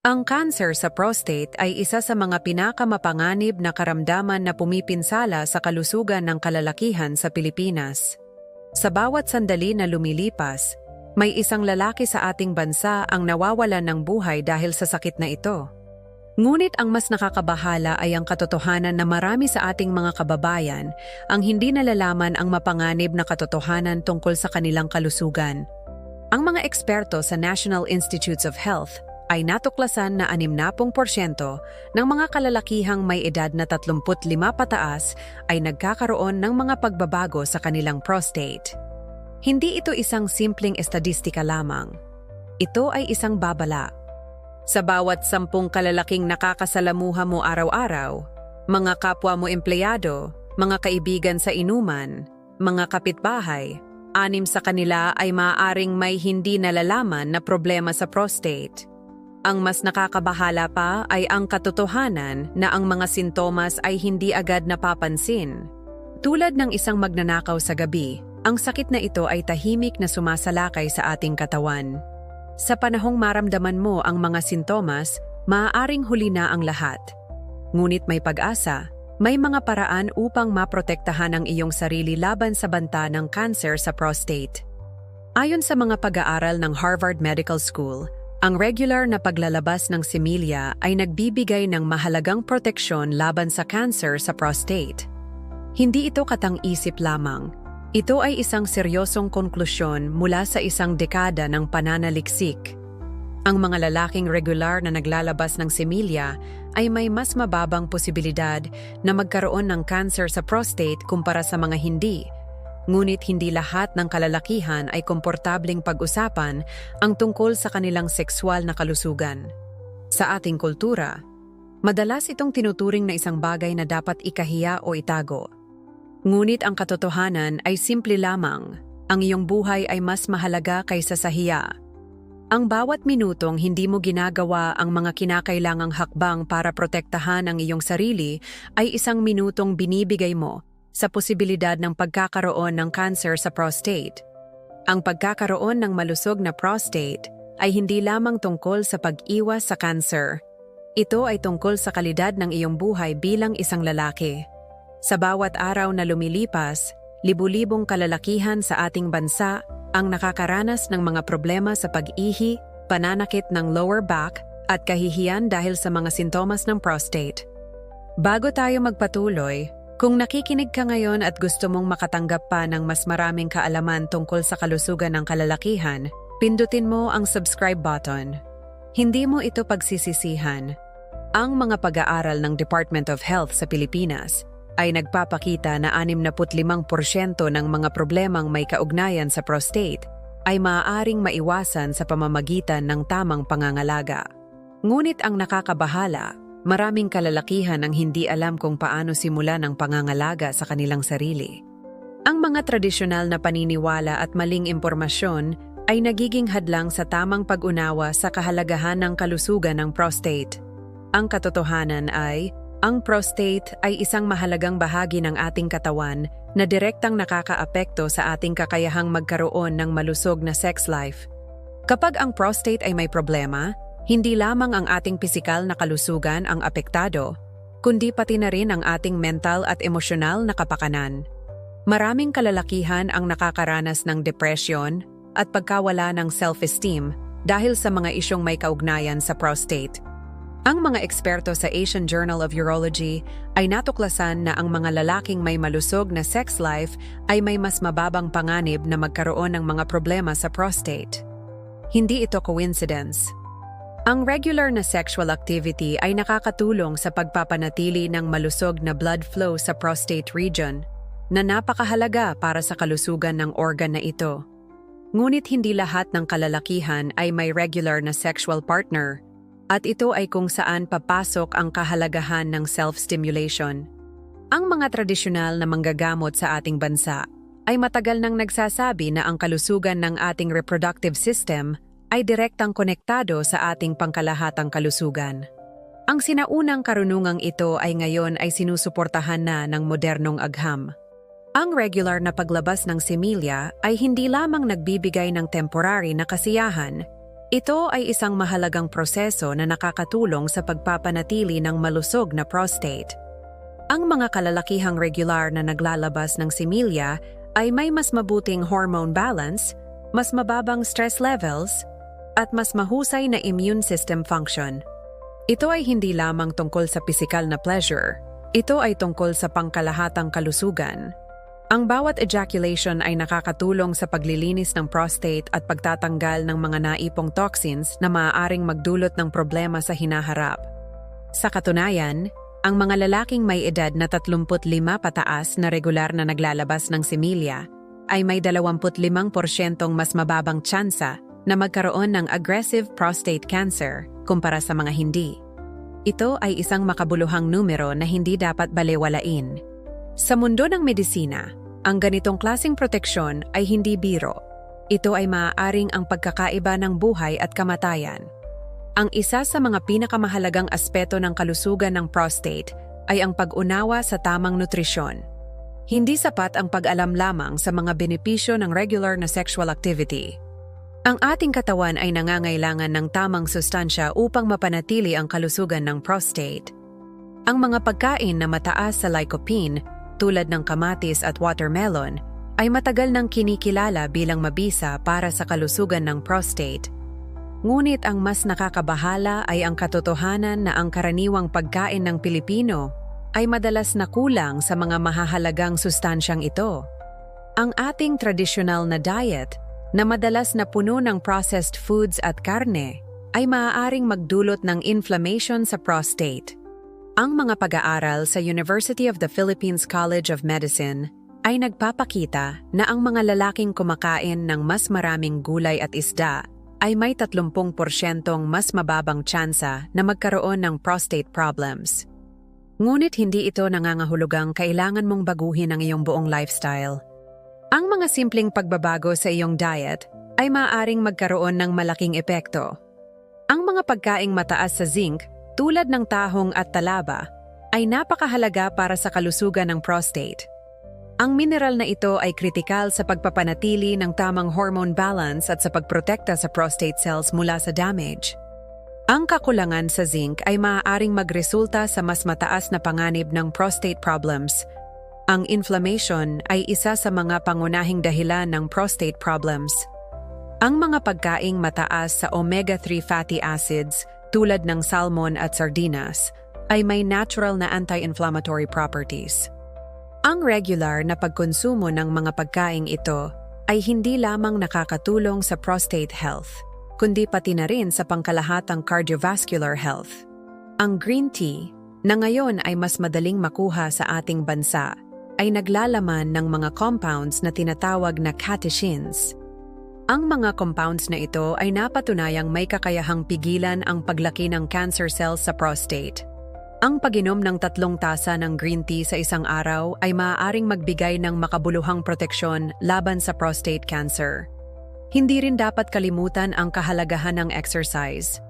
Ang cancer sa prostate ay isa sa mga pinakamapanganib na karamdaman na pumipinsala sa kalusugan ng kalalakihan sa Pilipinas. Sa bawat sandali na lumilipas, may isang lalaki sa ating bansa ang nawawalan ng buhay dahil sa sakit na ito. Ngunit ang mas nakakabahala ay ang katotohanan na marami sa ating mga kababayan ang hindi nalalaman ang mapanganib na katotohanan tungkol sa kanilang kalusugan. Ang mga eksperto sa National Institutes of Health ay natuklasan na 60% ng mga kalalakihang may edad na 35 pataas ay nagkakaroon ng mga pagbabago sa kanilang prostate. Hindi ito isang simpleng estadistika lamang. Ito ay isang babala. Sa bawat sampung kalalaking nakakasalamuha mo araw-araw, mga kapwa mo empleyado, mga kaibigan sa inuman, mga kapitbahay, anim sa kanila ay maaaring may hindi nalalaman na problema sa prostate. Ang mas nakakabahala pa ay ang katotohanan na ang mga sintomas ay hindi agad napapansin. Tulad ng isang magnanakaw sa gabi, ang sakit na ito ay tahimik na sumasalakay sa ating katawan. Sa panahong maramdaman mo ang mga sintomas, maaaring huli na ang lahat. Ngunit may pag-asa, may mga paraan upang maprotektahan ang iyong sarili laban sa banta ng cancer sa prostate. Ayon sa mga pag-aaral ng Harvard Medical School, ang regular na paglalabas ng similya ay nagbibigay ng mahalagang proteksyon laban sa cancer sa prostate. Hindi ito katang-isip lamang. Ito ay isang seryosong konklusyon mula sa isang dekada ng pananaliksik. Ang mga lalaking regular na naglalabas ng similya ay may mas mababang posibilidad na magkaroon ng cancer sa prostate kumpara sa mga hindi – Ngunit hindi lahat ng kalalakihan ay komportabling pag-usapan ang tungkol sa kanilang sexual na kalusugan. Sa ating kultura, madalas itong tinuturing na isang bagay na dapat ikahiya o itago. Ngunit ang katotohanan ay simple lamang, ang iyong buhay ay mas mahalaga kaysa sa hiya. Ang bawat minutong hindi mo ginagawa ang mga kinakailangang hakbang para protektahan ang iyong sarili ay isang minutong binibigay mo sa posibilidad ng pagkakaroon ng cancer sa prostate. Ang pagkakaroon ng malusog na prostate ay hindi lamang tungkol sa pag-iwas sa cancer. Ito ay tungkol sa kalidad ng iyong buhay bilang isang lalaki. Sa bawat araw na lumilipas, libu-libong kalalakihan sa ating bansa ang nakakaranas ng mga problema sa pag-ihi, pananakit ng lower back at kahihiyan dahil sa mga sintomas ng prostate. Bago tayo magpatuloy, kung nakikinig ka ngayon at gusto mong makatanggap pa ng mas maraming kaalaman tungkol sa kalusugan ng kalalakihan, pindutin mo ang subscribe button. Hindi mo ito pagsisisihan. Ang mga pag-aaral ng Department of Health sa Pilipinas ay nagpapakita na 65% ng mga problemang may kaugnayan sa prostate ay maaaring maiwasan sa pamamagitan ng tamang pangangalaga. Ngunit ang nakakabahala Maraming kalalakihan ang hindi alam kung paano simulan ang pangangalaga sa kanilang sarili. Ang mga tradisyonal na paniniwala at maling impormasyon ay nagiging hadlang sa tamang pag-unawa sa kahalagahan ng kalusugan ng prostate. Ang katotohanan ay, ang prostate ay isang mahalagang bahagi ng ating katawan na direktang nakakaapekto sa ating kakayahang magkaroon ng malusog na sex life. Kapag ang prostate ay may problema, hindi lamang ang ating pisikal na kalusugan ang apektado, kundi pati na rin ang ating mental at emosyonal na kapakanan. Maraming kalalakihan ang nakakaranas ng depression at pagkawala ng self-esteem dahil sa mga isyong may kaugnayan sa prostate. Ang mga eksperto sa Asian Journal of Urology ay natuklasan na ang mga lalaking may malusog na sex life ay may mas mababang panganib na magkaroon ng mga problema sa prostate. Hindi ito coincidence. Ang regular na sexual activity ay nakakatulong sa pagpapanatili ng malusog na blood flow sa prostate region na napakahalaga para sa kalusugan ng organ na ito. Ngunit hindi lahat ng kalalakihan ay may regular na sexual partner at ito ay kung saan papasok ang kahalagahan ng self-stimulation. Ang mga tradisyonal na manggagamot sa ating bansa ay matagal nang nagsasabi na ang kalusugan ng ating reproductive system ay direktang konektado sa ating pangkalahatang kalusugan. Ang sinaunang karunungang ito ay ngayon ay sinusuportahan na ng modernong agham. Ang regular na paglabas ng similya ay hindi lamang nagbibigay ng temporary na kasiyahan, Ito ay isang mahalagang proseso na nakakatulong sa pagpapanatili ng malusog na prostate. Ang mga kalalakihang regular na naglalabas ng similya ay may mas mabuting hormone balance, mas mababang stress levels, at mas mahusay na immune system function. Ito ay hindi lamang tungkol sa pisikal na pleasure. Ito ay tungkol sa pangkalahatang kalusugan. Ang bawat ejaculation ay nakakatulong sa paglilinis ng prostate at pagtatanggal ng mga naipong toxins na maaaring magdulot ng problema sa hinaharap. Sa katunayan, ang mga lalaking may edad na 35 pataas na regular na naglalabas ng similya ay may 25% mas mababang tsansa na magkaroon ng aggressive prostate cancer kumpara sa mga hindi. Ito ay isang makabuluhang numero na hindi dapat balewalain. Sa mundo ng medisina, ang ganitong klasing proteksyon ay hindi biro. Ito ay maaaring ang pagkakaiba ng buhay at kamatayan. Ang isa sa mga pinakamahalagang aspeto ng kalusugan ng prostate ay ang pag-unawa sa tamang nutrisyon. Hindi sapat ang pag-alam lamang sa mga benepisyo ng regular na sexual activity. Ang ating katawan ay nangangailangan ng tamang sustansya upang mapanatili ang kalusugan ng prostate. Ang mga pagkain na mataas sa lycopene tulad ng kamatis at watermelon ay matagal nang kinikilala bilang mabisa para sa kalusugan ng prostate. Ngunit ang mas nakakabahala ay ang katotohanan na ang karaniwang pagkain ng Pilipino ay madalas na kulang sa mga mahahalagang sustansyang ito. Ang ating tradisyonal na diet na madalas na puno ng processed foods at karne ay maaaring magdulot ng inflammation sa prostate. Ang mga pag-aaral sa University of the Philippines College of Medicine ay nagpapakita na ang mga lalaking kumakain ng mas maraming gulay at isda ay may 30% mas mababang tsansa na magkaroon ng prostate problems. Ngunit hindi ito nangangahulugang kailangan mong baguhin ang iyong buong lifestyle. Ang mga simpleng pagbabago sa iyong diet ay maaaring magkaroon ng malaking epekto. Ang mga pagkaing mataas sa zinc tulad ng tahong at talaba, ay napakahalaga para sa kalusugan ng prostate. Ang mineral na ito ay kritikal sa pagpapanatili ng tamang hormone balance at sa pagprotekta sa prostate cells mula sa damage. Ang kakulangan sa zinc ay maaaring magresulta sa mas mataas na panganib ng prostate problems. Ang inflammation ay isa sa mga pangunahing dahilan ng prostate problems. Ang mga pagkaing mataas sa omega-3 fatty acids tulad ng salmon at sardinas, ay may natural na anti-inflammatory properties. Ang regular na pagkonsumo ng mga pagkaing ito ay hindi lamang nakakatulong sa prostate health, kundi pati na rin sa pangkalahatang cardiovascular health. Ang green tea, na ngayon ay mas madaling makuha sa ating bansa, ay naglalaman ng mga compounds na tinatawag na catechins ang mga compounds na ito ay napatunayang may kakayahang pigilan ang paglaki ng cancer cells sa prostate. Ang paginom ng tatlong tasa ng green tea sa isang araw ay maaaring magbigay ng makabuluhang proteksyon laban sa prostate cancer. Hindi rin dapat kalimutan ang kahalagahan ng exercise.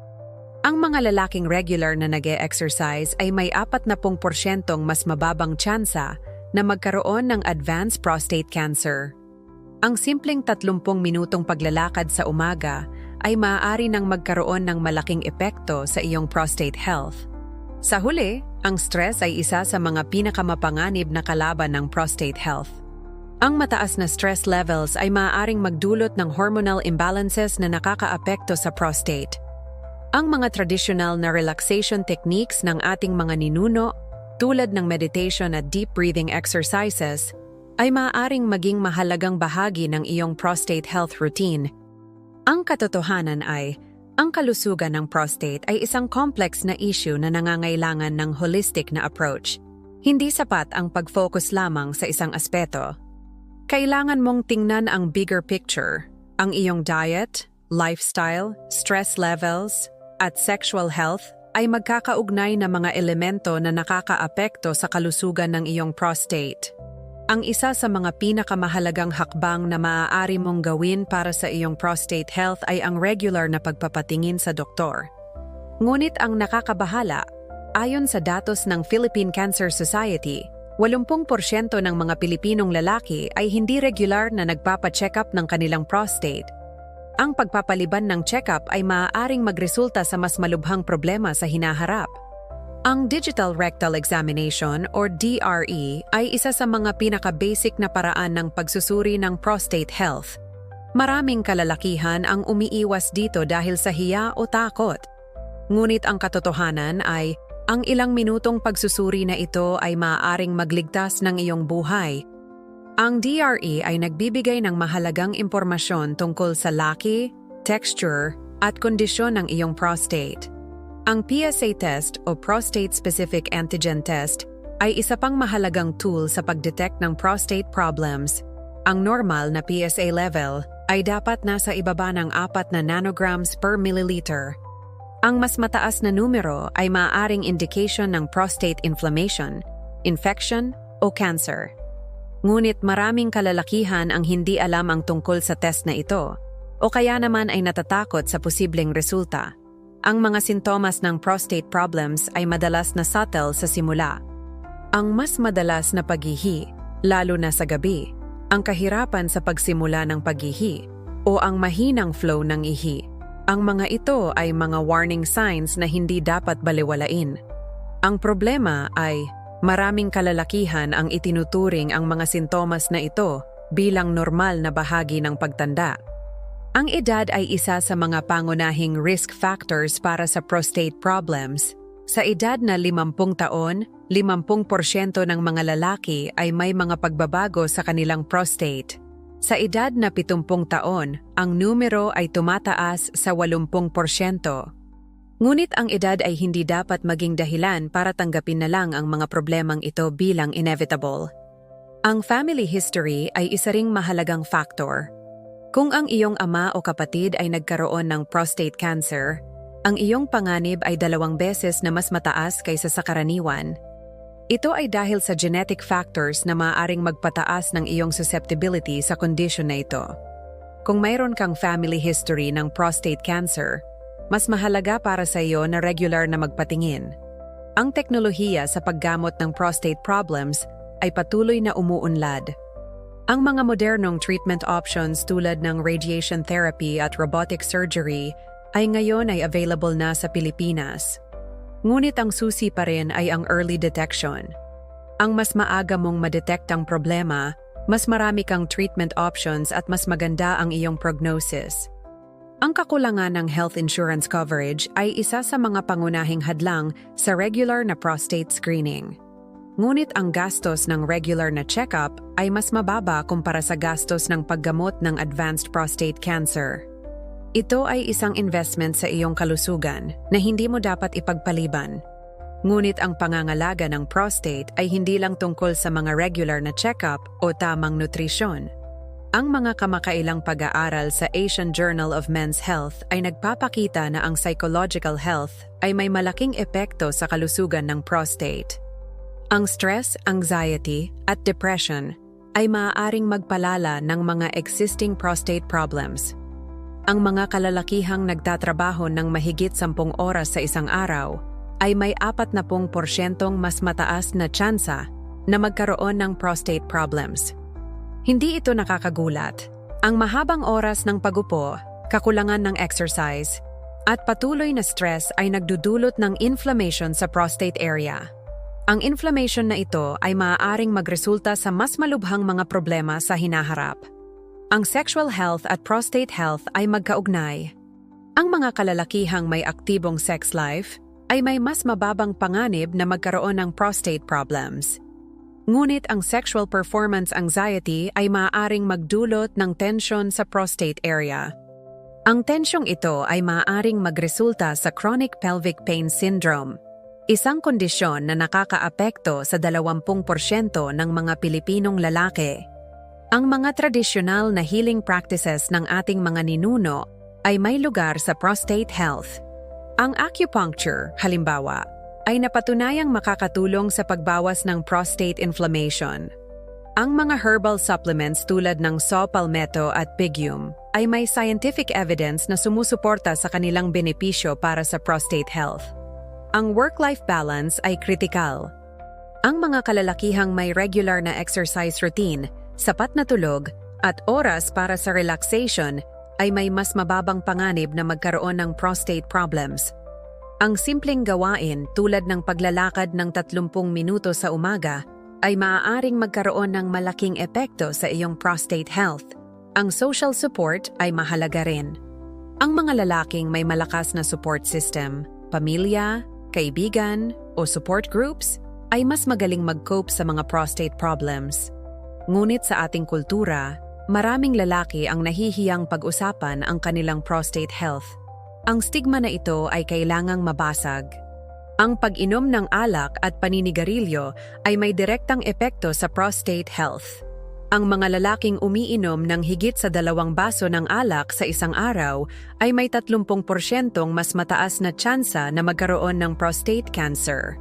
Ang mga lalaking regular na nag exercise ay may 40% mas mababang tsansa na magkaroon ng advanced prostate cancer. Ang simpleng 30 minutong paglalakad sa umaga ay maaari nang magkaroon ng malaking epekto sa iyong prostate health. Sa huli, ang stress ay isa sa mga pinakamapanganib na kalaban ng prostate health. Ang mataas na stress levels ay maaaring magdulot ng hormonal imbalances na nakakaapekto sa prostate. Ang mga traditional na relaxation techniques ng ating mga ninuno, tulad ng meditation at deep breathing exercises, ay maaaring maging mahalagang bahagi ng iyong prostate health routine. Ang katotohanan ay, ang kalusugan ng prostate ay isang complex na issue na nangangailangan ng holistic na approach. Hindi sapat ang pag-focus lamang sa isang aspeto. Kailangan mong tingnan ang bigger picture, ang iyong diet, lifestyle, stress levels, at sexual health ay magkakaugnay na mga elemento na nakakaapekto sa kalusugan ng iyong prostate. Ang isa sa mga pinakamahalagang hakbang na maaari mong gawin para sa iyong prostate health ay ang regular na pagpapatingin sa doktor. Ngunit ang nakakabahala, ayon sa datos ng Philippine Cancer Society, 80% ng mga Pilipinong lalaki ay hindi regular na nagpapa-check up ng kanilang prostate. Ang pagpapaliban ng check-up ay maaaring magresulta sa mas malubhang problema sa hinaharap. Ang Digital Rectal Examination or DRE ay isa sa mga pinaka-basic na paraan ng pagsusuri ng prostate health. Maraming kalalakihan ang umiiwas dito dahil sa hiya o takot. Ngunit ang katotohanan ay ang ilang minutong pagsusuri na ito ay maaaring magligtas ng iyong buhay. Ang DRE ay nagbibigay ng mahalagang impormasyon tungkol sa laki, texture, at kondisyon ng iyong prostate. Ang PSA test o Prostate Specific Antigen Test ay isa pang mahalagang tool sa pagdetect ng prostate problems. Ang normal na PSA level ay dapat nasa ibaba ng 4 na nanograms per milliliter. Ang mas mataas na numero ay maaaring indication ng prostate inflammation, infection o cancer. Ngunit maraming kalalakihan ang hindi alam ang tungkol sa test na ito o kaya naman ay natatakot sa posibleng resulta. Ang mga sintomas ng prostate problems ay madalas na subtle sa simula. Ang mas madalas na paghihi, lalo na sa gabi, ang kahirapan sa pagsimula ng paghihi, o ang mahinang flow ng ihi. Ang mga ito ay mga warning signs na hindi dapat baliwalain. Ang problema ay maraming kalalakihan ang itinuturing ang mga sintomas na ito bilang normal na bahagi ng pagtanda. Ang edad ay isa sa mga pangunahing risk factors para sa prostate problems. Sa edad na 50 taon, 50% ng mga lalaki ay may mga pagbabago sa kanilang prostate. Sa edad na 70 taon, ang numero ay tumataas sa 80%. Ngunit ang edad ay hindi dapat maging dahilan para tanggapin na lang ang mga problemang ito bilang inevitable. Ang family history ay isa ring mahalagang factor kung ang iyong ama o kapatid ay nagkaroon ng prostate cancer, ang iyong panganib ay dalawang beses na mas mataas kaysa sa karaniwan. Ito ay dahil sa genetic factors na maaaring magpataas ng iyong susceptibility sa condition na ito. Kung mayroon kang family history ng prostate cancer, mas mahalaga para sa iyo na regular na magpatingin. Ang teknolohiya sa paggamot ng prostate problems ay patuloy na umuunlad. Ang mga modernong treatment options tulad ng radiation therapy at robotic surgery ay ngayon ay available na sa Pilipinas. Ngunit ang susi pa rin ay ang early detection. Ang mas maaga mong madetect ang problema, mas marami kang treatment options at mas maganda ang iyong prognosis. Ang kakulangan ng health insurance coverage ay isa sa mga pangunahing hadlang sa regular na prostate screening. Ngunit ang gastos ng regular na check-up ay mas mababa kumpara sa gastos ng paggamot ng advanced prostate cancer. Ito ay isang investment sa iyong kalusugan na hindi mo dapat ipagpaliban. Ngunit ang pangangalaga ng prostate ay hindi lang tungkol sa mga regular na check-up o tamang nutrisyon. Ang mga kamakailang pag-aaral sa Asian Journal of Men's Health ay nagpapakita na ang psychological health ay may malaking epekto sa kalusugan ng prostate. Ang stress, anxiety, at depression ay maaaring magpalala ng mga existing prostate problems. Ang mga kalalakihang nagtatrabaho ng mahigit 10 oras sa isang araw ay may 40% mas mataas na tsansa na magkaroon ng prostate problems. Hindi ito nakakagulat. Ang mahabang oras ng pagupo, kakulangan ng exercise, at patuloy na stress ay nagdudulot ng inflammation sa prostate area ang inflammation na ito ay maaaring magresulta sa mas malubhang mga problema sa hinaharap. Ang sexual health at prostate health ay magkaugnay. Ang mga kalalakihang may aktibong sex life ay may mas mababang panganib na magkaroon ng prostate problems. Ngunit ang sexual performance anxiety ay maaaring magdulot ng tensyon sa prostate area. Ang tensyong ito ay maaaring magresulta sa chronic pelvic pain syndrome Isang kondisyon na nakakaapekto sa 20% ng mga Pilipinong lalaki. Ang mga tradisyonal na healing practices ng ating mga ninuno ay may lugar sa prostate health. Ang acupuncture, halimbawa, ay napatunayang makakatulong sa pagbawas ng prostate inflammation. Ang mga herbal supplements tulad ng saw palmetto at pygium ay may scientific evidence na sumusuporta sa kanilang benepisyo para sa prostate health. Ang work-life balance ay kritikal. Ang mga kalalakihang may regular na exercise routine, sapat na tulog, at oras para sa relaxation ay may mas mababang panganib na magkaroon ng prostate problems. Ang simpleng gawain tulad ng paglalakad ng 30 minuto sa umaga ay maaaring magkaroon ng malaking epekto sa iyong prostate health. Ang social support ay mahalaga rin. Ang mga lalaking may malakas na support system, pamilya, kaibigan, o support groups ay mas magaling mag-cope sa mga prostate problems. Ngunit sa ating kultura, maraming lalaki ang nahihiyang pag-usapan ang kanilang prostate health. Ang stigma na ito ay kailangang mabasag. Ang pag-inom ng alak at paninigarilyo ay may direktang epekto sa prostate health. Ang mga lalaking umiinom ng higit sa dalawang baso ng alak sa isang araw ay may 30% mas mataas na tsansa na magkaroon ng prostate cancer.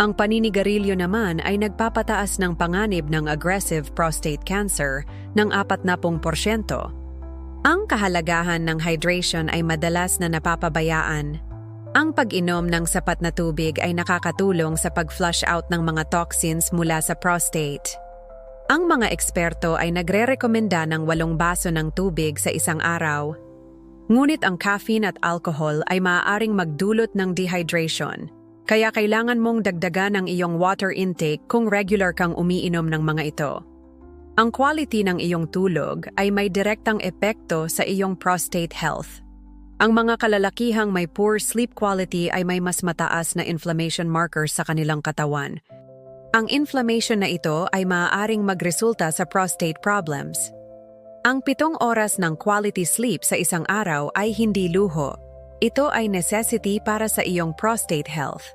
Ang paninigarilyo naman ay nagpapataas ng panganib ng aggressive prostate cancer ng 40%. Ang kahalagahan ng hydration ay madalas na napapabayaan. Ang pag-inom ng sapat na tubig ay nakakatulong sa pag-flush out ng mga toxins mula sa prostate. Ang mga eksperto ay nagre-rekomenda ng walong baso ng tubig sa isang araw. Ngunit ang caffeine at alcohol ay maaaring magdulot ng dehydration, kaya kailangan mong dagdagan ang iyong water intake kung regular kang umiinom ng mga ito. Ang quality ng iyong tulog ay may direktang epekto sa iyong prostate health. Ang mga kalalakihang may poor sleep quality ay may mas mataas na inflammation markers sa kanilang katawan, ang inflammation na ito ay maaaring magresulta sa prostate problems. Ang pitong oras ng quality sleep sa isang araw ay hindi luho. Ito ay necessity para sa iyong prostate health.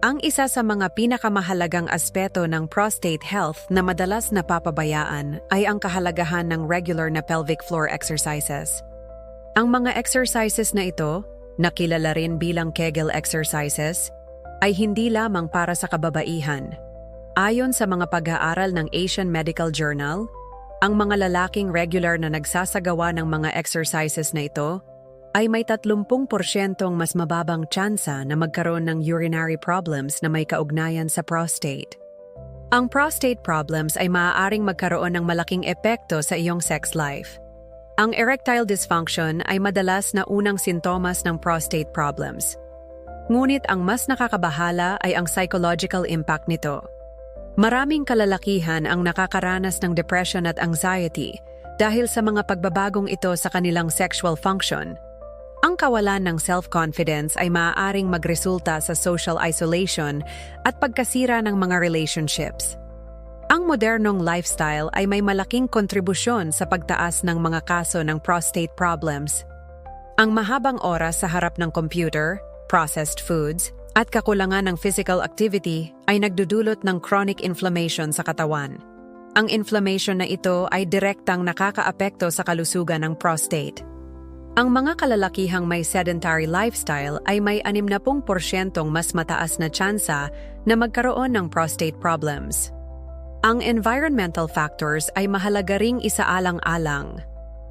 Ang isa sa mga pinakamahalagang aspeto ng prostate health na madalas napapabayaan ay ang kahalagahan ng regular na pelvic floor exercises. Ang mga exercises na ito, nakilala rin bilang Kegel exercises, ay hindi lamang para sa kababaihan Ayon sa mga pag-aaral ng Asian Medical Journal, ang mga lalaking regular na nagsasagawa ng mga exercises na ito ay may 30% mas mababang tsansa na magkaroon ng urinary problems na may kaugnayan sa prostate. Ang prostate problems ay maaaring magkaroon ng malaking epekto sa iyong sex life. Ang erectile dysfunction ay madalas na unang sintomas ng prostate problems. Ngunit ang mas nakakabahala ay ang psychological impact nito. Maraming kalalakihan ang nakakaranas ng depression at anxiety dahil sa mga pagbabagong ito sa kanilang sexual function. Kawalan ng self-confidence ay maaaring magresulta sa social isolation at pagkasira ng mga relationships. Ang modernong lifestyle ay may malaking kontribusyon sa pagtaas ng mga kaso ng prostate problems. Ang mahabang oras sa harap ng computer, processed foods, at kakulangan ng physical activity ay nagdudulot ng chronic inflammation sa katawan. Ang inflammation na ito ay direktang nakakaapekto sa kalusugan ng prostate. Ang mga kalalakihang may sedentary lifestyle ay may 60% mas mataas na tsansa na magkaroon ng prostate problems. Ang environmental factors ay mahalaga ring isaalang-alang.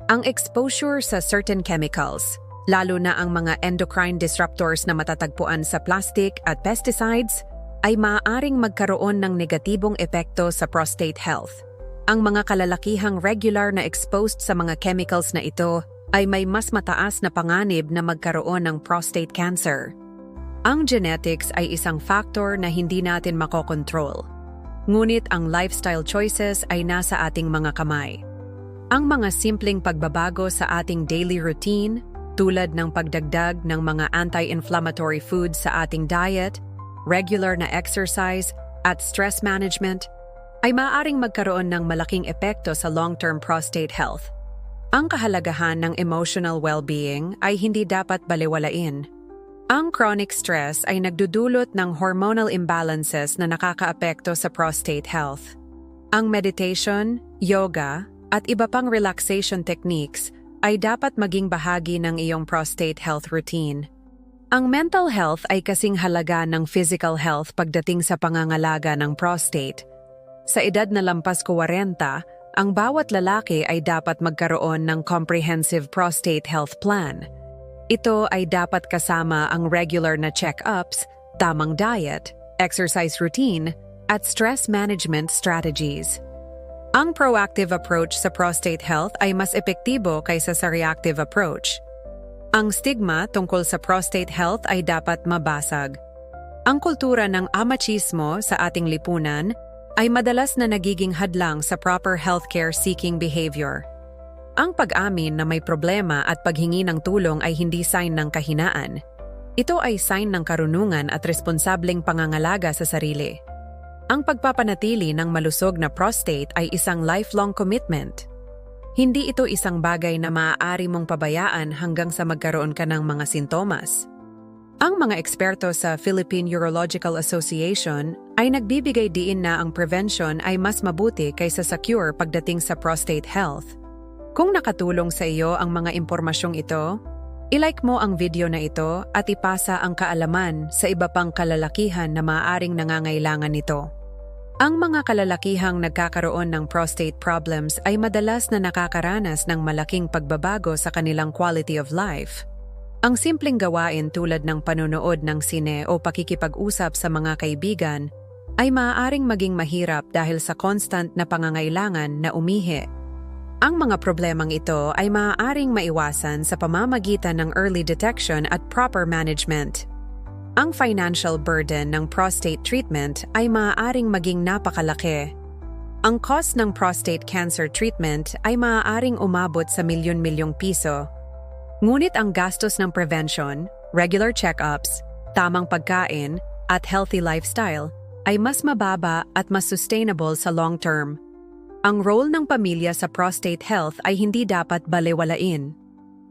Ang exposure sa certain chemicals, lalo na ang mga endocrine disruptors na matatagpuan sa plastic at pesticides, ay maaaring magkaroon ng negatibong epekto sa prostate health. Ang mga kalalakihang regular na exposed sa mga chemicals na ito ay may mas mataas na panganib na magkaroon ng prostate cancer. Ang genetics ay isang factor na hindi natin makokontrol. Ngunit ang lifestyle choices ay nasa ating mga kamay. Ang mga simpleng pagbabago sa ating daily routine tulad ng pagdagdag ng mga anti-inflammatory foods sa ating diet, regular na exercise, at stress management, ay maaaring magkaroon ng malaking epekto sa long-term prostate health. Ang kahalagahan ng emotional well-being ay hindi dapat baliwalain. Ang chronic stress ay nagdudulot ng hormonal imbalances na nakakaapekto sa prostate health. Ang meditation, yoga, at iba pang relaxation techniques ay dapat maging bahagi ng iyong prostate health routine. Ang mental health ay kasing halaga ng physical health pagdating sa pangangalaga ng prostate. Sa edad na lampas ko 40, ang bawat lalaki ay dapat magkaroon ng comprehensive prostate health plan. Ito ay dapat kasama ang regular na check-ups, tamang diet, exercise routine, at stress management strategies. Ang proactive approach sa prostate health ay mas epektibo kaysa sa reactive approach. Ang stigma tungkol sa prostate health ay dapat mabasag. Ang kultura ng amachismo sa ating lipunan ay madalas na nagiging hadlang sa proper healthcare seeking behavior. Ang pag-amin na may problema at paghingi ng tulong ay hindi sign ng kahinaan. Ito ay sign ng karunungan at responsableng pangangalaga sa sarili. Ang pagpapanatili ng malusog na prostate ay isang lifelong commitment. Hindi ito isang bagay na maaari mong pabayaan hanggang sa magkaroon ka ng mga sintomas. Ang mga eksperto sa Philippine Urological Association ay nagbibigay diin na ang prevention ay mas mabuti kaysa sa cure pagdating sa prostate health. Kung nakatulong sa iyo ang mga impormasyong ito, ilike mo ang video na ito at ipasa ang kaalaman sa iba pang kalalakihan na maaaring nangangailangan nito. Ang mga kalalakihang nagkakaroon ng prostate problems ay madalas na nakakaranas ng malaking pagbabago sa kanilang quality of life. Ang simpleng gawain tulad ng panonood ng sine o pakikipag-usap sa mga kaibigan ay maaaring maging mahirap dahil sa constant na pangangailangan na umihi. Ang mga problemang ito ay maaaring maiwasan sa pamamagitan ng early detection at proper management. Ang financial burden ng prostate treatment ay maaaring maging napakalaki. Ang cost ng prostate cancer treatment ay maaaring umabot sa milyon-milyong piso. Ngunit ang gastos ng prevention, regular check-ups, tamang pagkain, at healthy lifestyle ay mas mababa at mas sustainable sa long term. Ang role ng pamilya sa prostate health ay hindi dapat balewalain.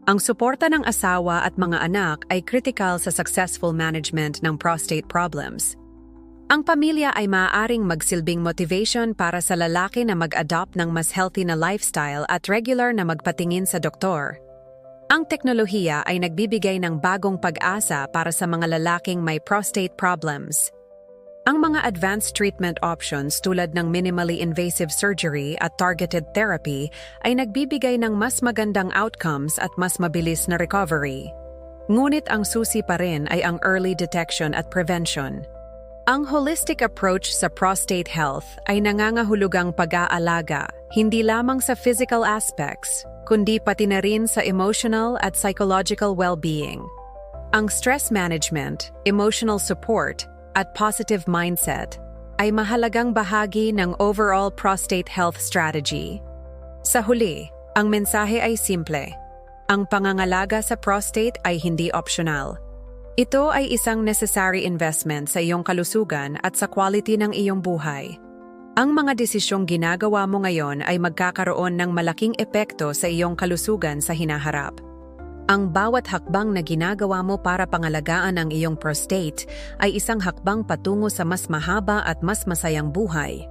Ang suporta ng asawa at mga anak ay critical sa successful management ng prostate problems. Ang pamilya ay maaaring magsilbing motivation para sa lalaki na mag-adopt ng mas healthy na lifestyle at regular na magpatingin sa doktor. Ang teknolohiya ay nagbibigay ng bagong pag-asa para sa mga lalaking may prostate problems. Ang mga advanced treatment options tulad ng minimally invasive surgery at targeted therapy ay nagbibigay ng mas magandang outcomes at mas mabilis na recovery. Ngunit ang susi pa rin ay ang early detection at prevention. Ang holistic approach sa prostate health ay nangangahulugang pag-aalaga hindi lamang sa physical aspects, kundi pati na rin sa emotional at psychological well-being. Ang stress management, emotional support, at positive mindset ay mahalagang bahagi ng overall prostate health strategy. Sa huli, ang mensahe ay simple. Ang pangangalaga sa prostate ay hindi optional. Ito ay isang necessary investment sa iyong kalusugan at sa quality ng iyong buhay. Ang mga desisyong ginagawa mo ngayon ay magkakaroon ng malaking epekto sa iyong kalusugan sa hinaharap. Ang bawat hakbang na ginagawa mo para pangalagaan ang iyong prostate ay isang hakbang patungo sa mas mahaba at mas masayang buhay.